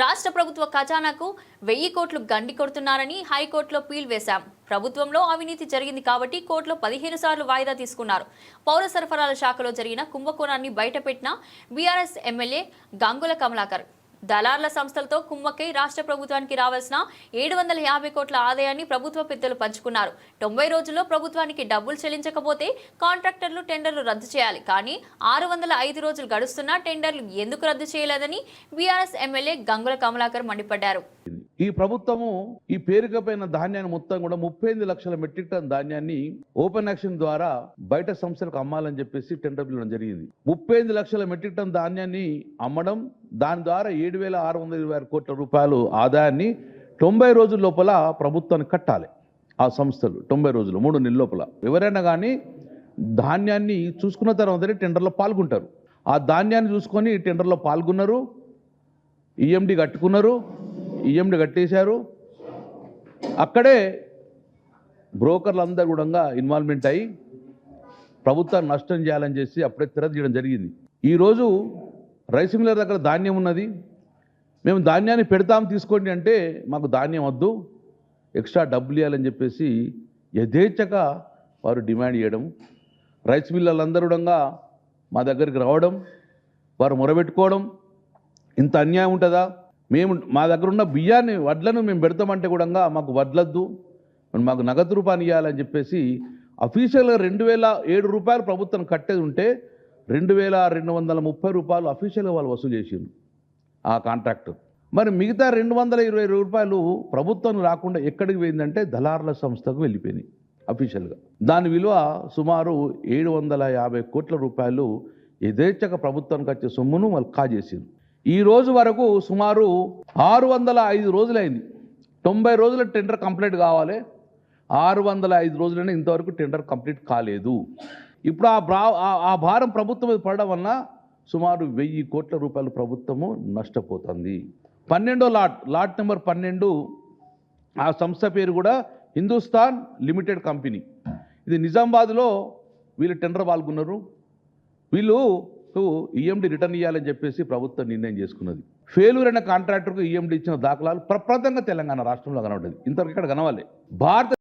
రాష్ట్ర ప్రభుత్వ ఖజానాకు వెయ్యి కోట్లు గండి కొడుతున్నారని హైకోర్టులో పీల్ వేశాం. ప్రభుత్వంలో అవినీతి జరిగింది కాబట్టి కోర్టులో పదిహేను సార్లు వాయిదా తీసుకున్నారు. పౌర సరఫరాల శాఖలో జరిగిన కుంభకోణాన్ని బయటపెట్టిన B R S M L A Gangula Kamalakar. దళార్ల సంస్థలతో కుమ్మక్కై రాష్ట్ర ప్రభుత్వానికి రావాల్సిన ఏడు వందల యాభై కోట్ల ఆదాయాన్ని ప్రభుత్వ పెద్దలు పంచుకున్నారు. తొంభై రోజుల్లో ప్రభుత్వానికి డబ్బులు చెల్లించకపోతే కాంట్రాక్టర్లు టెండర్లు రద్దు చేయాలి. కానీ ఆరు వందల ఐదు రోజులు గడుస్తున్నా టెండర్లు ఎందుకు రద్దు చేయలేదని బీఆర్ఎస్ ఎమ్మెల్యే గంగుల కమలాకర్ మండిపడ్డారు. ఈ ప్రభుత్వము ఈ పేరుకపోయిన ధాన్యాన్ని మొత్తం కూడా ముప్పై ఎనిమిది లక్షల మెట్రిక్ టన్ ధాన్యాన్ని ఓపెన్ యాక్షన్ ద్వారా బయట సంస్థలకు అమ్మాలని చెప్పేసి టెండర్ పిలవడం జరిగింది. ముప్పై ఎనిమిది లక్షల మెట్రిక్ టన్ ధాన్యాన్ని అమ్మడం దాని ద్వారా ఏడు వేల ఆరు వందల ఇరవై ఆరు కోట్ల రూపాయలు ఆదాయాన్ని తొంభై రోజుల లోపల ప్రభుత్వానికి కట్టాలి. ఆ సంస్థలు తొంభై రోజులు మూడు నెలల లోపల. ఎవరైనా కానీ ధాన్యాన్ని చూసుకున్న తర్వాతనే టెండర్లో పాల్గొంటారు. ఆ ధాన్యాన్ని చూసుకొని టెండర్లో పాల్గొన్నారు ఈఎండి కట్టుకున్నారు ఈఎండి కట్టేశారు. అక్కడే బ్రోకర్లందరూ కూడా ఇన్వాల్వ్మెంట్ అయ్యి ప్రభుత్వాన్ని నష్టం చేయాలని చేసి అప్పుడే తిరగజేయడం జరిగింది. ఈరోజు రైస్ మిల్లర్ దగ్గర ధాన్యం ఉన్నది. మేము ధాన్యాన్ని పెడతాం తీసుకోండి అంటే మాకు ధాన్యం వద్దు. ఎక్స్ట్రా డబ్బులు ఇవ్వాలని చెప్పేసి యథేచ్ఛగా వారు డిమాండ్ చేయడం రైస్ మిల్లర్లందరూ కూడా మా దగ్గరికి రావడం. వారు మొరబెట్టుకోవడం. ఇంత అన్యాయం ఉంటుందా? మేము మా దగ్గర ఉన్న బియ్యాన్ని వడ్లను మేము పెడతామంటే కూడా మాకు వడ్లద్దు. మాకు నగదు రూపాయలు ఇవ్వాలని చెప్పేసి అఫీషియల్గా రెండు వేల ఏడు రూపాయలు ప్రభుత్వం కట్టేది ఉంటే రెండు వేల రెండు వందల ముప్పై రూపాయలు అఫీషియల్గా వాళ్ళు వసూలు చేసిండ్రు ఆ కాంట్రాక్ట్. మరి మిగతా రెండు వందల ఇరవై రూపాయలు ప్రభుత్వం రాకుండా ఎక్కడికి పోయిందంటే దళారుల సంస్థకు వెళ్ళిపోయినాయి అఫీషియల్గా. దాని విలువ సుమారు ఏడు వందల యాభై కోట్ల రూపాయలు యథేచ్ఛగా ప్రభుత్వానికి వచ్చే సొమ్మును వాళ్ళు కాజేసింది ఈ రోజు వరకు సుమారు ఆరు వందల ఐదు రోజులైంది. తొంభై రోజుల టెండర్ కంప్లీట్ కావాలి. ఆరు వందల ఐదు రోజులైనా ఇంతవరకు టెండర్ కంప్లీట్ కాలేదు. ఇప్పుడు ఆ బ్రా ఆ- భారం ప్రభుత్వం మీద పడడం వలన సుమారు వెయ్యి కోట్ల రూపాయలు ప్రభుత్వము నష్టపోతుంది. పన్నెండో లాట్ లాట్ నెంబర్ పన్నెండు ఆ సంస్థ పేరు కూడా హిందుస్థాన్ లిమిటెడ్ కంపెనీ. ఇది నిజామాబాద్లో వీళ్ళు టెండర్ పాల్గొన్నారు. వీళ్ళు ఈఎండి రిటర్న్ ఇవ్వాలని చెప్పేసి ప్రభుత్వం నిర్ణయం చేసుకున్నది. ఫెయిల్యూర్ అయిన కాంట్రాక్టర్కు ఈఎండి ఇచ్చిన దాఖలాలు ప్రప్రదంగా తెలంగాణ రాష్ట్రంలో కనబడ్డది. ఇంతవరకు ఇక్కడ కనవాలి భారత